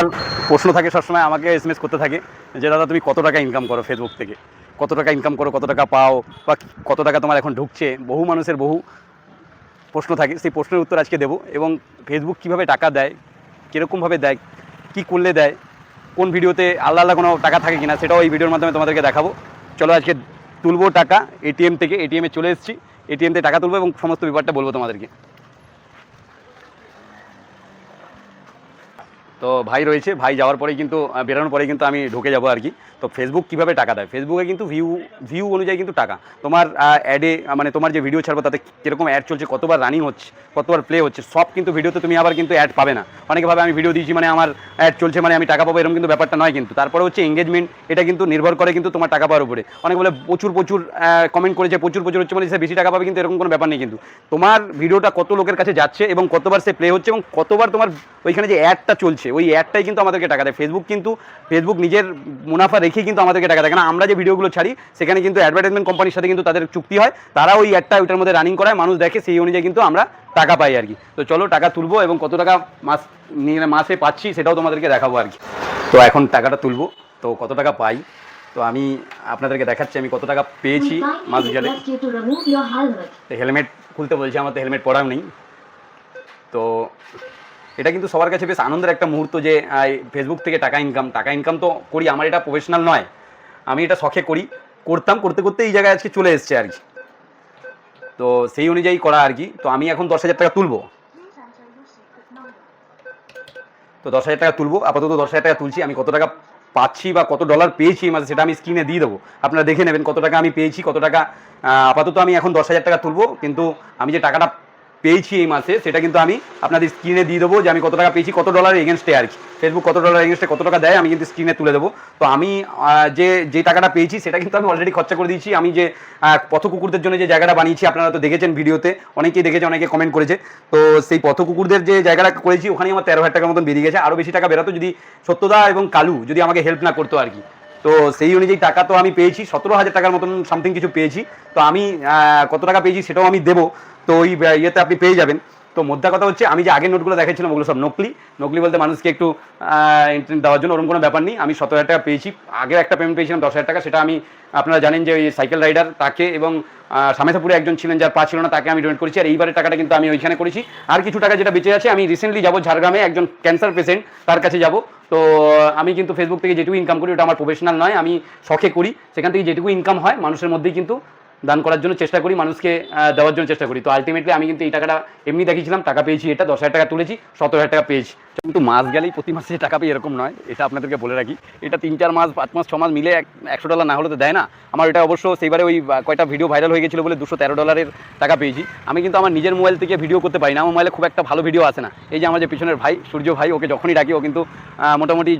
আমার প্রশ্ন থাকে সবসময়, আমাকে এস এম এস করতে থাকে যে, দাদা, তুমি কত টাকা ইনকাম করো ফেসবুক থেকে? কত টাকা ইনকাম করো? কত টাকা পাও? বা কত টাকা তোমার এখন ঢুকছে? বহু মানুষের বহু প্রশ্ন থাকে, সেই প্রশ্নের উত্তর আজকে দেবো। এবং ফেসবুক কীভাবে টাকা দেয়? কীরকমভাবে দেয়? কী করলে দেয়? কোন ভিডিওতে আলাদা আলাদা কোনো টাকা থাকে কিনা, সেটাও এই ভিডিওর মাধ্যমে তোমাদেরকে দেখাবো। চলো আজকে তুলবো টাকা এটিএম থেকে এটিএমে চলে এসেছি। এটিএম থেকে টাকা তুলবো এবং সমস্ত ব্যাপারটা বলব তোমাদেরকে। তো ভাই রয়েছে, ভাই যাওয়ার পরেই কিন্তু বেরোনোর পরেই কিন্তু আমি ঢুকে যাব আর কি। তো ফেসবুক কীভাবে টাকা দেয়? ফেসবুকে কিন্তু ভিউ ভিউ অনুযায়ী কিন্তু টাকা। তোমার অ্যাডে মানে তোমার যে ভিডিও ছাড়বো তাতে কীরকম অ্যাড চলছে, কতবার রানিং হচ্ছে, কতবার প্লে হচ্ছে, সব কিন্তু ভিডিওতে তুমি আবার কিন্তু অ্যাড পাবে না। অনেকে ভাবে আমি ভিডিও দিয়েছি মানে আমার অ্যাড চলছে মানে আমি টাকা পাবো, এরকম কিন্তু ব্যাপারটা নয় কিন্তু। তারপরে হচ্ছে এঙ্গেজমেন্ট এটা কিন্তু নির্ভর করে কিন্তু তোমার টাকা পাওয়ার উপরে। অনেক বলে প্রচুর প্রচুর কমেন্ট করেছে, প্রচুর প্রচুর হচ্ছে মানে সে বেশি টাকা পাবে কিন্তু এরকম কোনো ব্যাপার নেই কিন্তু। তোমার ভিডিওটা কত লোকের কাছে যাচ্ছে এবং কতবার সে প্লে হচ্ছে এবং কতবার তোমার ওইখানে যে অ্যাডটা চলছে ওই অ্যাডটাই কিন্তু আমাদেরকে টাকা দেয়। ফেসবুক কিন্তু ফেসবুক নিজের মুনাফা রেখেই কিন্তু আমাদেরকে টাকা দেয়। কারণ আমরা যে ভিডিওগুলো ছাড়ি সেখানে কিন্তু অ্যাডভার্টাইজমেন্ট কোম্পানির সাথে কিন্তু তাদের চুক্তি হয়। তারা ওই অ্যাডটা ওইটার মধ্যে রানিং করায়। মানুষ দেখে সেই অনুযায়ী কিন্তু আমরা টাকা পাই আর কি। তো চলো টাকা তুলবো এবং কত টাকা মাস নিয়ে মাসে পাচ্ছি সেটাও তোমাদেরকে দেখাবো আর কি। তো এখন টাকাটা তুলবো। তো কত টাকা পাই? তো আমি আপনাদেরকে দেখাচ্ছি আমি কত টাকা পেয়েছি মাস গেলে. তো হেলমেট খুলতে বলছি আমার তো হেলমেট পরাও নেই। তো এটা কিন্তু সবার কাছে বেশ আনন্দের একটা মুহূর্ত যে ফেসবুক থেকে টাকা ইনকাম টাকা ইনকাম তো করি, আমার এটা প্রফেশনাল নয়। আমি এটা শখে করি। করতাম, করতে করতে এই জায়গায় আজকে চলে এসছে আর কি। তো সেই অনুযায়ী করা আর কি। তো আমি এখন দশ হাজার টাকা তুলবো। তো দশ হাজার টাকা তুলবো। আপাতত দশ হাজার টাকা তুলছি। আমি কত টাকা পাচ্ছি বা কত ডলার পেয়েছি মাসে, সেটা আমি স্ক্রিনে দিয়ে দেবো। আপনারা দেখে নেবেন কত টাকা আমি পেয়েছি, কত টাকা আপাতত আমি এখন দশ হাজার টাকা তুলবো। কিন্তু আমি যে টাকাটা পেয়েছি এই মাসে, সেটা কিন্তু আমি আপনাদের স্ক্রিনে দিয়ে দেবো যে আমি কত টাকা পেয়েছি, কত ডলার এগেনস্টে আর কি। ফেসবুক কত ডলার এগেনস্টে কত টাকা দেয়, আমি কিন্তু স্ক্রিনে তুলে দেবো। তো আমি যে যে টাকাটা পেয়েছি, সেটা কিন্তু আমি অলরেডি খরচা করে দিয়েছি। আমি যে পথ কুকুরদের জন্য যে জায়গাটা বানিয়েছি, আপনারা তো দেখেছেন ভিডিওতে, অনেকেই দেখেছে, অনেকে কমেন্ট করেছে। তো সেই পথ কুকুরদের যে জায়গাটা করেছি ওখানে আমার তেরো হাজার টাকার মতন বেরিয়ে গেছে। আরও বেশি টাকা বেরোতো যদি সত্যদা এবং কালু যদি আমাকে হেল্প না করতো আর কি। তো সেই অনুযায়ী টাকা তো আমি পেয়েছি, সতেরো হাজার টাকার মতন সামথিং কিছু পেয়েছি। তো আমি কত টাকা পেয়েছি সেটাও আমি দেবো। তো ওই ইয়েতে আপনি পেয়ে যাবেন। তো মোদ্দা কথা হচ্ছে, আমি যে আগের নোটগুলো দেখাচ্ছিলাম ওগুলো সব নকলি। নকলি বলতে মানুষকে একটু দেওয়ার জন্য ওরকম কোনো ব্যাপার নেই। আমি সতেরো হাজার টাকা পেয়েছি। আগের একটা পেমেন্ট পেয়েছিলাম দশ হাজার টাকা, সেটা আমি আপনারা জানেন যে ওই সাইকেল রাইডার তাকে এবং সামেথাপুরে একজন ছিলেন যার পা ছিল না, তাকে আমি ডোনেট করেছি। আর এইবারের টাকাটা কিন্তু আমি ওইখানে করেছি। আর কিছু টাকা যেটা বেঁচে আছে, আমি রিসেন্টলি যাব ঝাড়গ্রামে, একজন ক্যান্সার পেশেন্ট তার কাছে যাব। তো, আমি কিন্তু ফেসবুক থেকে যেটুকু ইনকাম করি, ওটা আমার প্রফেশনাল নয়, আমি শখে করি। সেখান থেকে যেটুকু ইনকাম হয়, মানুষের মধ্যেই কিন্তু দান করার জন্য চেষ্টা করি, মানুষকে দেওয়ার জন্য চেষ্টা করি। তো আলটিমেটলি আমি কিন্তু এই টাকাটা এমনি দেখিয়েছিলাম, টাকা পেয়েছি এটা, দশ হাজার টাকা তুলেছি, সতেরো হাজার টাকা পেয়েছি। কিন্তু মাস গেলেই প্রতি মাসে টাকা পেয়ে এরকম নয়, এটা আপনাদেরকে বলে রাখি। এটা তিন, চার মাস, পাঁচ মাস, ছ মাস মিলে এক- একশো ডলার না হলে তো দেয় না। আমার এটা অবশ্য সেইবারে ওই কয়টা ভিডিও ভাইরাল হয়ে গেছিল বলে দুশো তেরো ডলারের টাকা পেয়েছি। আমি কিন্তু আমার নিজের মোবাইল থেকে ভিডিও করতে পারি না, আমার মোবাইলে খুব একটা ভালো ভিডিও আসে না। এই যে আমার যে পিছনের ভাই, সূর্য ভাই, ওকে যখনই ডাকি, ও কিন্তু মোটামুটি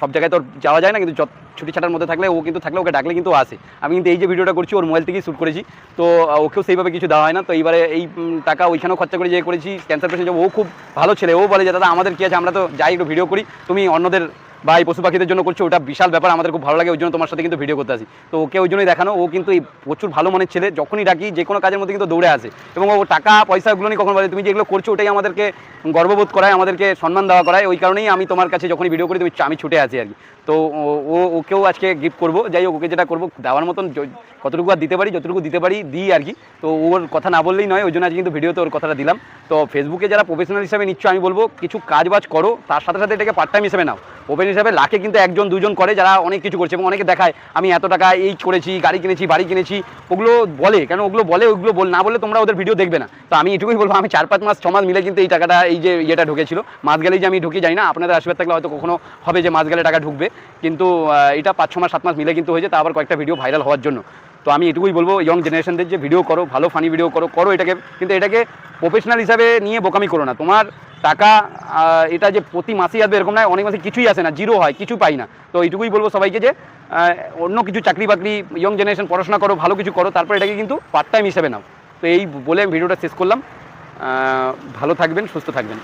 সব জায়গায় তো যাওয়া যায় না, কিন্তু ছুটি ছাটার মধ্যে থাকলে, ও কিন্তু থাকলে ওকে ডাকলে কিন্তু আসে। আমি কিন্তু এই যে ভিডিওটা করছি, ওর মোবাইল থেকেই শ্যুট করেছি। তো ওকেও সেইভাবে কিছু দেওয়া হয় না। তো এইবারে এই টাকা ওইখানেও খরচা করে যে করেছি ক্যান্সার পেশেন্ট ও খুব ভালো ছেলে। ও বলে যে, দাদা, আমাদের কী আছে? আমরা তো যাই একটু ভিডিও করি। তুমি অন্যদের বা এই পশু পাখিদের জন্য করছ, ওটা বিশাল ব্যাপার, আমাদের খুব ভালো লাগে, ওই জন্য তোমার সাথে কিন্তু ভিডিও করতে আসি। তো ওকে ওই জন্যই দেখানো, ও কিন্তু এই প্রচুর ভালো মনের ছেলে, যখনই ডাকি, যে কোনো কাজের মধ্যে কিন্তু দৌড়ে আসে। এবং ও টাকা পয়সাগুলো নিয়ে কখন বলে তুমি যেগুলো করছ, ওটাই আমাদেরকে গর্ববোধ করায়, আমাদেরকে সম্মান দেওয়া করায়। ওই কারণেই আমি তোমার কাছে যখনই ভিডিও করি, তুমি আমি ছুটে আসি আর কি। তো ও- ও, ওকেও আজকে গিফট করব। যাই হোক, ওকে যেটা করব, দেওয়ার মতন কতটুকু আর দিতে পারি, যতটুকু দিতে পারি, দিই আর কি। তো ওর কথা না বললেই নয়, ওই জন্য আজকে কিন্তু ভিডিওতে ওর কথাটা দিলাম। তো ফেসবুকে যারা প্রফেশনাল হিসাবে নিচ্ছ, আমি বলব, কিছু কাজ বাজ করো, তার সাথে সাথে এটাকে পার্ট টাইম হিসেবে নাও। ওপেন হিসাবে লাখে কিন্তু একজন, দুজন করে যারা অনেক কিছু করছে এবং অনেকে দেখায়, আমি এত টাকা এই করেছি, গাড়ি কিনেছি, বাড়ি কিনেছি। ওগুলো বলে, কেন ওগুলো বলে, ওগুলো বল, না বলে তোমরা ওদের ভিডিও দেখবে না। তো আমি এটুকুই বলব, আমি চার পাঁচ মাস, ছ মাস মিলে কিন্তু এই টাকাটা, এই যে ইয়েটা ঢুকেছিল। মাস গেলেই যে আমি ঢুকে যাই না, আপনাদের আশীর্বাদ থাকলে হয়তো কখনো হবে যে মাস গেলে টাকা ঢুকবে। কিন্তু এটা পাঁচ, ছ মাস, সাত মাস মিলে কিন্তু হয়েছে, তা আবার কয়েকটা ভিডিও ভাইরাল হওয়ার জন্য। তো আমি এটুকুই বলব ইয়ং জেনারেশনদের যে ভিডিও করো, ভালো ফানি ভিডিও করো করো এটাকে। কিন্তু এটাকে প্রফেশনাল হিসাবে নিয়ে বোকামি করো না। তোমার টাকা এটা যে প্রতি মাসেই আসবে এরকম নয় অনেক মাসে কিছুই আসে না জিরো হয়, কিছু পাই না। তো এইটুকুই বলব সবাইকে যে অন্য কিছু চাকরি বাকরি ইয়ং জেনারেশন পড়াশোনা করো, ভালো কিছু করো, তারপর এটাকে কিন্তু পার্ট টাইম হিসেবে নাও। তো এই বলে আমি ভিডিওটা শেষ করলাম। ভালো থাকবেন, সুস্থ থাকবেন।